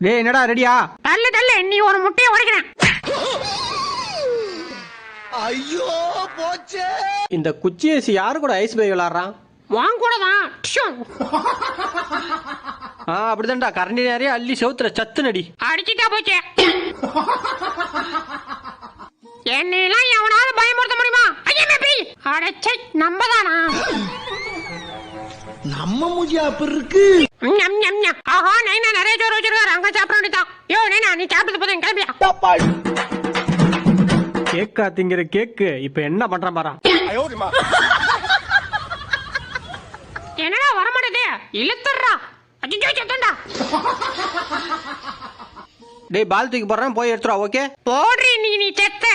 டேய் என்னடா ரெடியா? தள்ளு தள்ளு. நீ ஒரு முட்டையை உடைக்கிறேன். இந்த குச்சி ஏசி யாரு கூட ஐஸ் பை விளாட்றான்? வாங்க கூட தான் ஆ அப்படிதான்டா. கரண்டி நிறைய அள்ளி செவுத்துல சத்து நடி அடிச்சுட்டா போச்சு. என்னையெல்லாம் எவனாவது பயமுறுத்த முடியுமா? ஐயா மேபி அடைச்சை நம்பதானா நம்ம மூஞ்சியா அப்படி இருக்கு. ஞம் ஞம் ஞம். ஆஹா நைனா நிறைய சோறு வச்சிருக்காரு. அங்க சாப்பிட வேண்டியதான் யோ நைனா நீ சாப்பிட்டது போதும் கிளம்பியா? கேக்கா திங்கிற கேக்கு இப்ப என்ன பண்றான் பாரா? என்னடா வர மாட்டேதே இழுத்துறா அஜிஜோ செத்தண்டா டேய் பால் தூக்கி போடுறேன் போய் எடுத்துருவா ஓகே போடுறி நீ நீ செத்த.